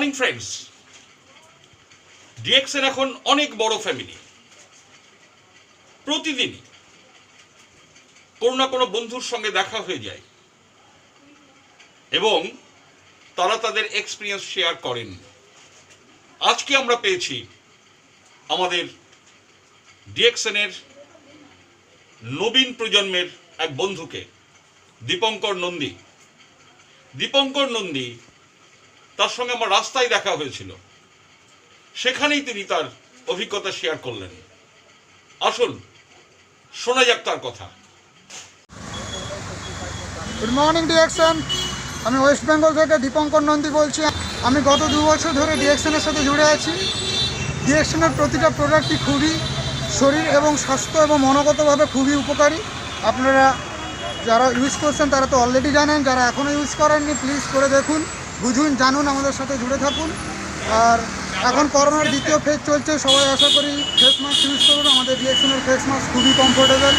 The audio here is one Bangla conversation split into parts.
মর্নিং ফ্রেন্ডস ডিএক্সএন এখন অনেক বড় ফ্যামিলি প্রতিদিনই কোনো না কোনো বন্ধুর সঙ্গে দেখা হয়ে যায় এবং তারা তাদের এক্সপিরিয়েন্স শেয়ার করেন। আজকে আমরা পেয়েছি আমাদের ডিএক্সএনের নবীন প্রজন্মের এক বন্ধুকে, দীপঙ্কর নন্দী। দীপঙ্কর নন্দী তার সঙ্গে আমার রাস্তায় দেখা হয়েছিল। সেখানেই তিনি তার অভিজ্ঞতা শেয়ার করলেন। আসুন, শোনা যাক তার কথা। গুড মর্নিং ডিএকশন আমি ওয়েস্ট বেঙ্গল থেকে দীপঙ্কর নন্দী বলছি। আমি গত দু বছর ধরে ডিএকশনের সাথে জুড়ে আছি। ডিএকশনের প্রতিটা প্রোডাক্টই খুবই শরীর এবং স্বাস্থ্য এবং মনোগতভাবে খুবই উপকারী। আপনারা যারা ইউজ করছেন, তারা তো অলরেডি জানেন, যারা এখনও ইউজ করেননি প্লিজ করে দেখুন। বুঝুন, জানুন, আমাদের সাথে জুড়ে থাকুন। আর এখন করোনার দ্বিতীয় ফেজ চলছে, সবাই আশা করি ফেস মাস্ক ইউজ করুন, আমাদের ডিএকশনের ফেস মাস্ক খুবই কমফোর্টেবল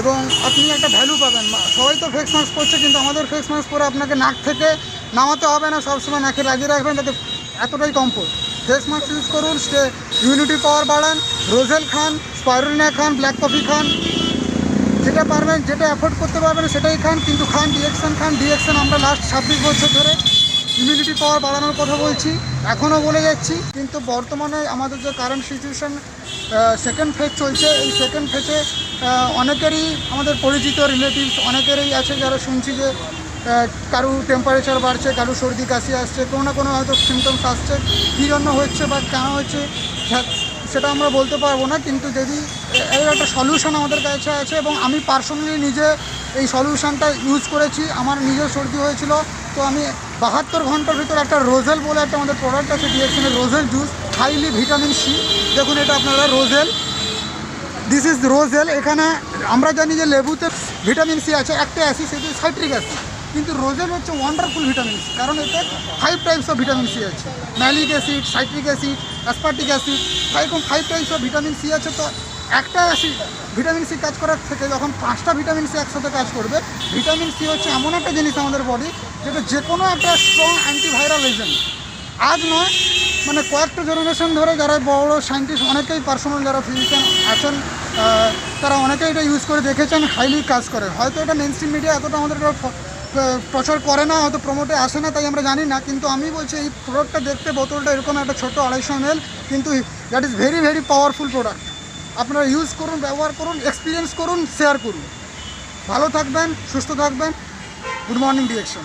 এবং আপনি একটা ভ্যালু পাবেন সবাই তো ফেস মাস্ক পরছে, কিন্তু আমাদের ফেস মাস্ক পরে আপনাকে নাক থেকে নামাতে হবে না, সবসময় নাকে লাগিয়ে রাখবেন তাতে এতটাই কমফোর্ট ফেস মাস্ক ইউজ করুন সে ইমিউনিটি পাওয়ার বাড়ান। রোজেল খান স্পাইরুলিনা খান ব্ল্যাক কফি খান। যেটা পারবেন, যেটা অ্যাফোর্ড করতে পারবেন, সেটাই খান, কিন্তু খান ডিএকশন খান। ডিএকশন আমরা লাস্ট ছাব্বিশ বছর ধরে ইমিউনিটি পাওয়ার বাড়ানোর কথা বলছি, এখনও বলে যাচ্ছি, কিন্তু বর্তমানে আমাদের যে কারেন্ট সিচুয়েশান সেকেন্ড ফেজ চলছে, এই সেকেন্ড ফেজে অনেকেরই আমাদের পরিচিত রিলেটিভস অনেকেরই আছে যারা শুনছি যে কারু টেম্পারেচার বাড়ছে, কারও সর্দি কাশি আসছে, কোনো না কোনো হয়তো সিমটমস আসছে, কী জন্য হচ্ছে বা কেন হচ্ছে সেটা আমরা বলতে পারব না, কিন্তু যদি এর একটা সলিউশন আমাদের কাছে আছে এবং আমি পার্সোনালি নিজে এই সলিউশনটা ইউজ করেছি, আমার নিজের সর্দি হয়েছিল, তো আমি বাহাত্তর ঘণ্টার ভিতর একটা রোজেল বলে একটা আমাদের প্রোডাক্ট আছে ডিএক্সনের roselle juice highly vitamin C দেখুন এটা আপনারা রোজেল দিস ইজ রোজেল এখানে আমরা জানি যে লেবুতে ভিটামিন সি আছে, একটা অ্যাসিড সেটি সাইট্রিক অ্যাসিড কিন্তু রোজেল হচ্ছে ওয়ান্ডারফুল ভিটামিন সি কারণ এতে five types of vitamin C আছে malic acid citric acid aspartic acid এরকম five types of vitamin C আছে তো, একটা অ্যাসিড ভিটামিন সি কাজ করার থেকে যখন পাঁচটা ভিটামিন সি একসাথে কাজ করবে ভিটামিন সি হচ্ছে এমন একটা জিনিস আমাদের বডি যেটা যে কোনো একটা স্ট্রং অ্যান্টিভাইরাল এজেন্ট আজ নয় মানে কয়েকটা জেনারেশন ধরে যারা বড় সায়েন্টিস্ট অনেকেই পার্সোনাল যারা ফিজিশিয়ান আছেন তারা অনেকেই এটা ইউজ করে দেখেছেন হাইলি কাজ করে। হয়তো এটা মেন স্ট্রিম মিডিয়া এতটা আমাদের প্রচার করে না, হয়তো প্রমোটে আসে না, তাই আমরা জানি না। কিন্তু আমি বলছি, এই প্রোডাক্টটা দেখতে বোতলটা এরকম একটা ছোট আড়াইশো এম কিন্তু that is very very powerful product আপনারা ইউজ করুন, ব্যবহার করুন এক্সপিরিয়েন্স করুন শেয়ার করুন। ভালো থাকবেন, সুস্থ থাকবেন। Good morning direction